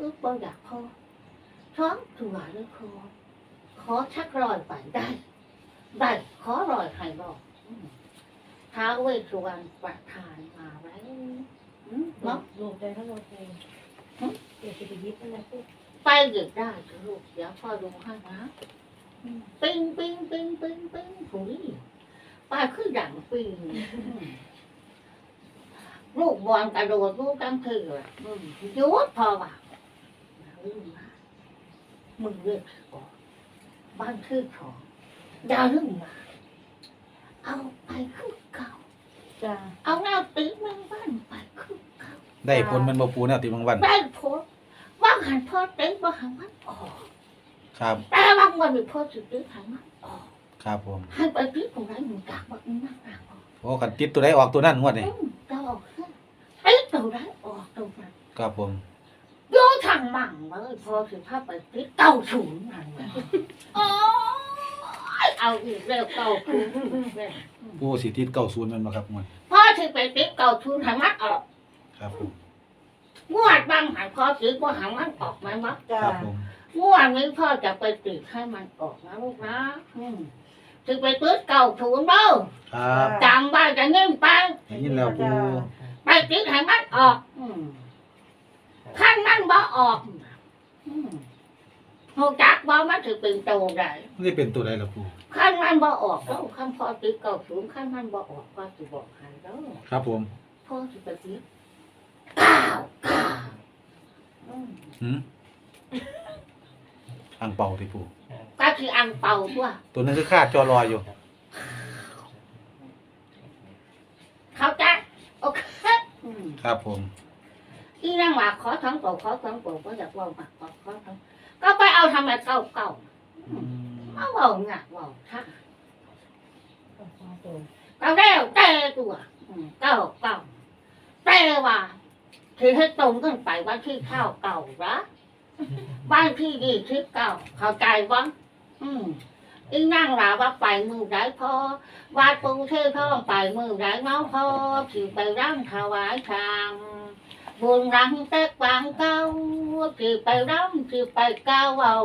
อึดบ่อยากพอท้องถั่วหรือคอขอชักรอยไปได้ได้ขอรอยให้รอยอืมท้าวเวสสุวรรณประทานมาไว้อืมเนาะลูกได้ทั้งหมดเลยเดี๋ยวจะไปยิบอะไรพวกไปหยุดได้สิลูกเดี๋ยวพ่อดูให้นะปิ้งปิ้งปิ้งปิ้งปิ้งถุยไปคืออย่างปิ้งลูกบอลกระโดดลูกกลางคืนอะอืมหยุดพอว่ะ ลืมนะมึงเรียกก่อนบ้านคือของดาวลืมมา เอาไปคือเก่า จ้าเอาแนวตีมึงบ้านไปคือเก่าได้ผลมันบ่ปูแนวติบางวัน ได้ผลว่าหันพ่อเต็งว่าหันมันออกครับ แต่บางวันมีพ่อสุดที่หันมันออกครับผม ให้ไปที่ตรงไหนหนูจากว่ามันนั่งนั่งออกโอ้ขันติดตัวใดออกตัวนั้นงวดนี่อืมจะออกเส้นไอ้ตรงไหนออกตรงนั้น ครับผมโย ทางมั่งเลยพอถึงภาพไปที่เก้าศูนย์นั่นเลยโอ้ยเอาอีกแล้วเก้าศูนย์แล้วปูสิติดเก้าศูนย์มันบ่ครับงวดพ่อถึงไปติดเก้าศูนย์หันมันออกครับผมงวดบางหันพ่อถือว่าหันมันออกไหมวะจ้าครับผมงวดนี้พ่อจะไปติดให้มันออกนะลูกนะอืมถึงไปติดเก้าศูนย์เด้อครับจำไว้จะเงินไปได้ยินแล้วปูไปติดให้มันออก อืม ขั้นมันบ่ออกอืมหูจักบ่มันถือเป็นโตได้มันได้เป็นตัวใดล่ะปูขั้นมันบ่ออกแล้วขั้นพอติดเก่าสูงขั้นมันบ่ออกก็จะบอกให้แล้วครับผมพ่อจะไปติดเก้าเก้าอืมหืมอังเป่าที่ปูก็คืออังเป่าตัวตัวนั้นคือคาดจอรออยู่ เขาใจโอเคอืมครับผม ที่นั่งว่าขอทั้งเป่าขอทั้งเป่าก็อยากว่ามาขอขอทั้งก็ไปเอาทำไมเก่าเก่าอืมเอาเบาหนักเบาท่าตัวก็แล้วแต่ตัวอืมเก่าเก่าแต่ว่าถือให้ตรงกันไปว่าที่ข้าวเก่าละบ้านที่ดีที่เก่าเข้าใจวังอืมอีนั่งลาว่าไปมือได้พอวาดปูเทท่องไปมือได้เมาพอถือไปร่ำถวายทาง บุญรังเต็กบางเก้าถือไปร่ำถือไปเก้าเอา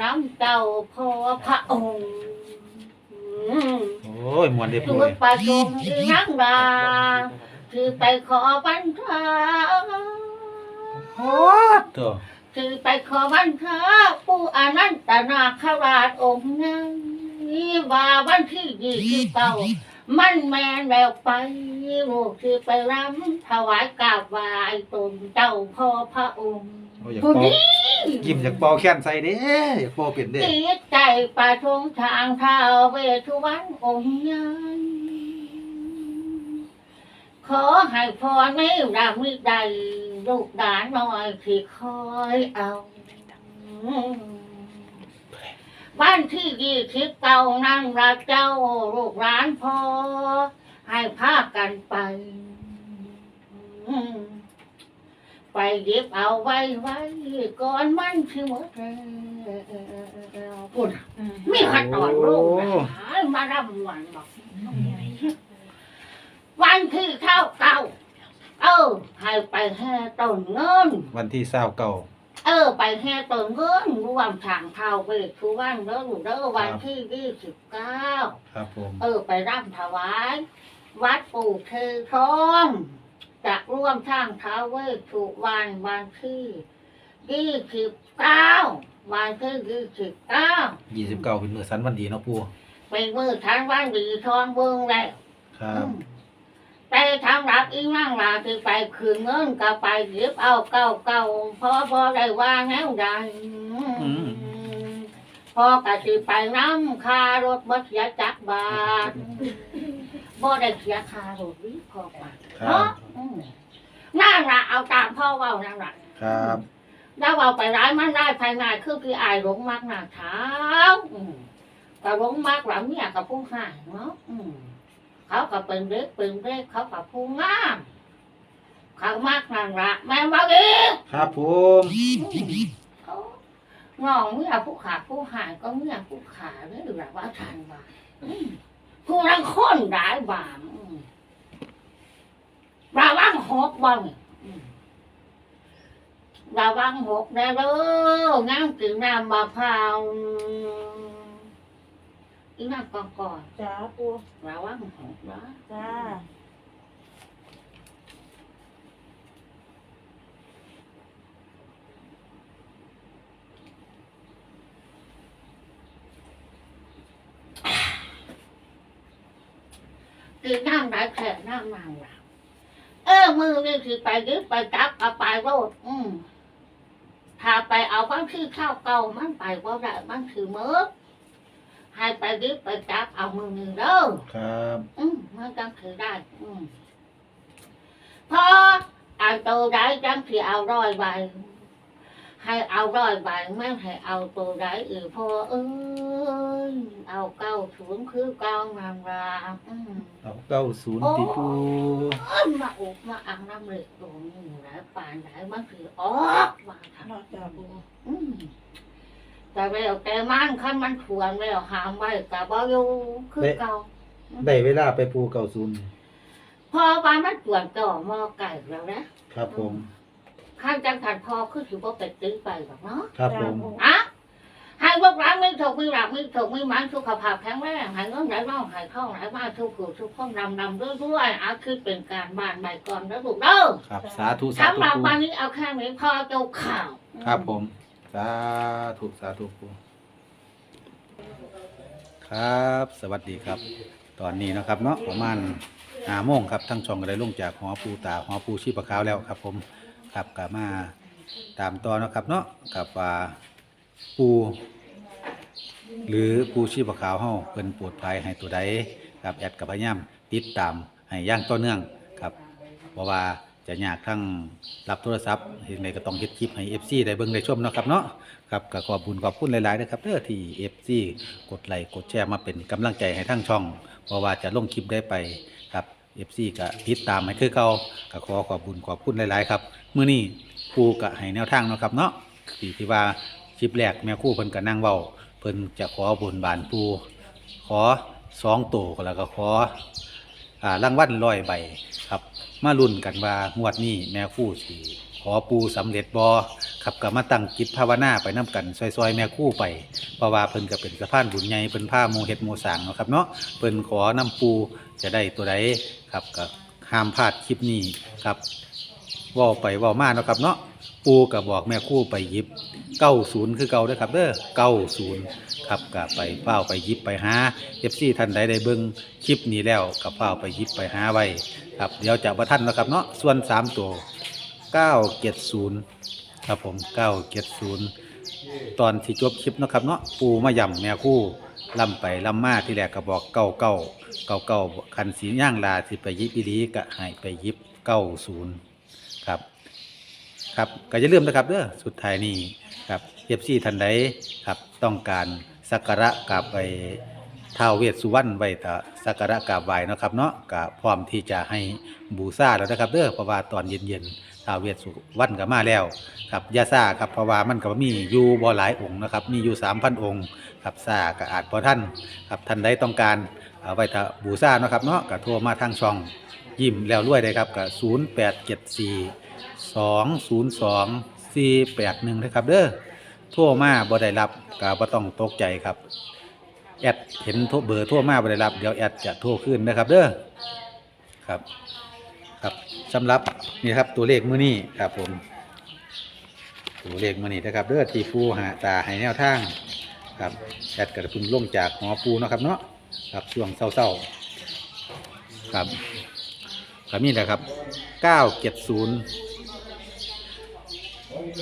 น้ำเจ้าพอพระองค์อืมโอ้ยมวนเด้ปูจุเลดยประสงค์ที่นั่งราคือไปขอบันเทาโอ้ตัวคือไปขอบันเทาผู้อนันตนาคราชองค์นั้นนี่ว่าวันที่ยี่สิบเก้า มันแมนแล้วไปลูกคือไปรำถวายกราบไหว้ตนเจ้าพ่อพระองค์โอ้ยอยากผู้เป่านี้ยิ้มอยากเป่าแค้นใส่เด้อยากเป่าเป็นเด้จิตใจประทงทางเท้าเวทุวันองค์ยังขอให้พรไม่รามิใดลูกหลานน้อยที่คอยเอา บ้านที่ดีทิพเก่านั่งรักเจ้าลูกหลานพอ ให้พากันไป ไปเย็บเอาไว้ไว้ก่อนมันที่หมดแล้วปุ่นมีขัดตอนลูกนะมารำวันบอกวันที่เท่าเก่าเออให้ไปแห่ต้นเงิน วันที่เศร้าเก่า เออ ไปแห่ต้นเงินรวมทางเท่าไปทุกวันเด้อลูกเด้อวันที่ยี่สิบเก้าครับผมเออ ไปร่ำถวาย วัดปู่เททองจะร่วมทางเท้าเวสสุวรรณวันที่ยี่สิบเก้าวันที่ยี่สิบเก้ายี่สิบเก้าเป็นมื้อสันวันดีเนาะปูเป็นมือทางวันดีทองเบิ้งแล้วครับ แต่ทำรับอีนั่งลาที่ไปคืนเงินก็ไปเย็บเอาเก่าเก่าพอพอได้ว่าแนวใดพอกะสิไปน้ำคารถบัสยาจักรบาทบ่ได้เสียคารถวิพอไปครัเนาะบอืมนั่งละเอาตามพ่อเว่านั่งละครับแล้วเอาไปร้ายมันได้ภายในคือพี่อายหลงมากหนาเท้าอืมก็หลงมากหลังเนี่ยกับผู้หายเนาะอืม เขาก็เป็นเด็กเป็นเด็กเขาก็พูงามเขามากนั่นละแม่นบ่ดีครับผมเขางองเมื่อผู้ขาผู้หายก็เมื่อผู้ขาเลยหรือว่าทันว่าอืมผู้รังคนได้บามอืมหกบ้างระวังหกนะเด้อน้ำกินน้ำมะพร้าว อีน้ำก่อนก่อนจ้าปูๆระวังหกนะจ้ากินน้ำได้แค่น้ำมันละเออมือนี่คือไปยึดไปจับเอาไปโรดอืมถ้าไปเอาบ้านคือข้าวเก่ามันไปว่าได้มันคือมือ ให้ไปยึดไปจับเอามือหนึ่งเด้อครับอืมมันจังถือได้ อืมพอเอาตัวได้จังถือเอาร้อยใบให้เอาร้อยใบไม่ให้เอาตัวได้อื่นพอเอ้ยเอาเก้าศูนย์คือเก้านางรามอืมเอาเก้าศูนย์ติปูเอ้ยมาอุบมาอังน้ำเหล็กตรงนี้หลายปานหลายมันถือออกมาทำนอกจ้าปูอืม แต่แล้วแต่มันคันมันขวนแล้วหามไว้กับบ่อยู่คือเก่าได้เวลาไปปูเก้าศูนย์พอบ้านมันขวนต่อหมอไก่แล้วนะครับผมข้างจังขันพอคือถือว่าไปตื้อไปหรอกเนาะครับผมอะให้พวกร้านไม่ถูกไม่หลับไม่ถูกไม่มันสุขภาพแข็งแรงให้เงินไหลน่องให้เข้าไหลมาทุกข์ทุกข้องดำดำด้วยด้วยๆอาคือเป็นการบ้านใบก่อนแล้วถูกเด้อครับสาธุสาธุสำหรับปูวันนี้เอาแค่นี้พอเจ้าข่าว ครับผม สาธุสาธุปูครับ สวัสดีครับ ตอนนี้นะครับเนาะประมาณหาโมงครับทั้งช่องก็ได้ลงจากหอปูตาหอปูชีพะขาวแล้วครับ ผมครับกลับมาตามต่อนะครับเนาะกับว่าปู หรือปูชีพะขาวเฮาเพิ่นปวดภัยให้ตัวใดครับแอดกับพยายามติดตามให้ย่างต่อเนื่องครับเพราะว่า จะยากทั้งรับโทรศัพท์เห็นไงก็ต้องเฮ็ดคลิปให้ FC ได้เบิ่งได้ชมเนาะครับเนาะครับก็ขอบคุญขอบคุณหลายๆนะครับเด้อที่ FC กดไลค์กดแชร์มาเป็นกำลังใจให้ทั้งช่องเพราะว่าจะลงคลิปได้ไปครับ FC ก็ติดตามให้คือเก่าก็ขอขอบคุญขอบคุณหลายๆครับมื้อนี้ปูก็ให้แนวทางเนาะครับเนาะที่ที่ว่าคลิปแรกแม่ครู่เพิ่นก็นั่งเว้าเพิ่นจะขอบนบานปูขอสองตัวแล้วก็ขอ รางวัลร้อยใบครับ มาลุ้นกันว่างวดนี้แม่คู่สิขอปูสำเร็จบอครับก็มาตั้งจิตภาวนาไปน้กันซอยๆ แม่คู่ไปเพราะว่าเพิ่นก็เป็นสะพานบุญใหญ่เพิ่นผ้าโมเฮ็ดโมสร้างเนาะครับเนาะเพิ่นขอน้ำปูจะได้ตัวใดครับก็ห้ามพลาดคลิปนี้ครับว่าไปว่ามาเนาะครับเนาะ ปูก็บบอกแม่คู่ไปยิบเก้าศูนย์คือเก่าด้อครับเด้อเก้าศูนย์ครับกับไปเฝ้าไปยิบไปหาเอฟซีท่านใดได้เบิ่งคลิปนี้แล้วกับเฝ้าไปยิบไปหาไว้ครับเดี๋ยวจะประทันนะครับเนาะส่วนสามตัวเก้าเจ็ดศูนย์ครับผมเก้าเจ็ดศูนย์ตอนที่จบคลิปนะครับเนาะปูมาย่ำแม่คู่ล่ำไปล่ำมาที่แรกก็บอกเก้าเก้าเก้าเก้าคันสีย่างลาสิไปยิบอีหลีก็ให้ไปยิบเก้าศูนย์ ครับก็อย่าลืมนะครับเด้อสุดท้ายนี้ครับเอฟซีท่านใดครับต้องการสักการะกราบไปท้าวเวสสุวรรณไว้ถ้าสักการะกราบไหว้เนาะครับเนาะก็พร้อมที่จะให้บูชาแล้วนะครับเด้อเพราะว่าตอนเย็นๆท้าวเวสสุวรรณก็มาแล้วครับอยาซ่าครับเพราะว่ามันก็มีอยู่บ่หลายองค์นะครับมีอยู่3,000องค์ครับซ่าก็อาจบ่ท่านครับท่านใดต้องการเอาไว้ถ้าบูชาเนาะครับเนาะก็โทรมาทางช่องยิ้มแล้วรวยได้ครับก็0874 สองศูนย์สองสี่แปดหนึ่งนะครับเด้อโทั่วมาบ่ได้รับก็บ่ต้องตกใจครับ แอดเห็นโทรเบอร์โทั่วมาบ่ได้รับเดี๋ยวแอดจะโทรขึ้นนะครับเด้อครับครับสำหรับนี่ครับตัวเลขมื้อนี้ครับผม ตัวเลขมื้อนี้นะครับเด้อที่ปูหาตาให้แนวทางครับแอดกระพึ่งลงจากหอปูเนาะครับเนาะครับช่วงเศร้าๆครับครับนี่แหละครับเก้า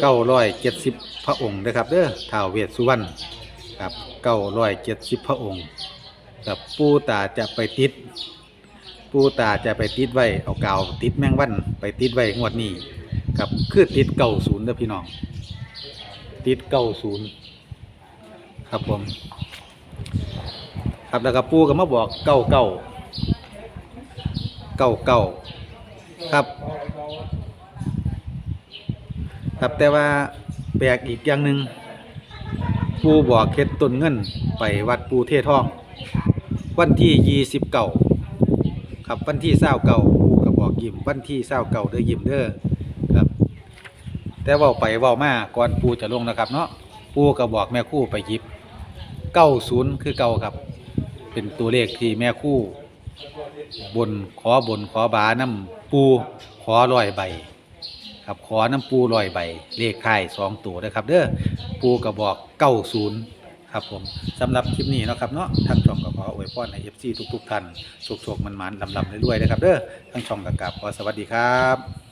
เก้าร้อยเจ็ดสิบพระองค์นะครับเด้อท้าวเวสสุวรรณครับเก้าร้อยเจ็ดสิบพระองค์กับปูตาจะไปติด ปูตาจะไปติดไว้เอากาวติดแมงวันไปติดไว้งวดนี้ครับคือติดเก้าศูนย์เด้อพี่น้อง ติดเก้าศูนย์ครับผมครับแล้วก็ปูก็มาบอกเก้าเก้าเก้าเก้าครับ ครับแต่ว่าแปลกอีกอย่างหนึ่งปูบอกเคล็ดต้นเงินไปวัดปูเททอง วันที่ยี่สิบเก้าครับวันที่เศร้าเก้าปูกับบอกยิ้มวันที่เศร้าเก่าเด้อยิ้มเด้อครับ แต่ว่าไปว่ามาก่อนปูจะลงนะครับเนาะปูก็บอกแม่คู่ไปยิบเก้าศูนย์คือเก่าครับ เป็นตัวเลขที่แม่คู่ บนขอบนขอบาน้ำปูขอร้อยใบ ครับขอน้ำปูลอยใบเลขค่ายสองตัวนะครับ เด้อปูกระบอกเก้าศูนย์ครับผมสำหรับคลิปนี้นะครับเนาะทางช่องก็ขออวยพรให้เอฟซีทุกๆท่านสุขๆมันๆลำๆเรื่อยๆนะครับเด้อทางช่องกับกับขอสวัสดีครับ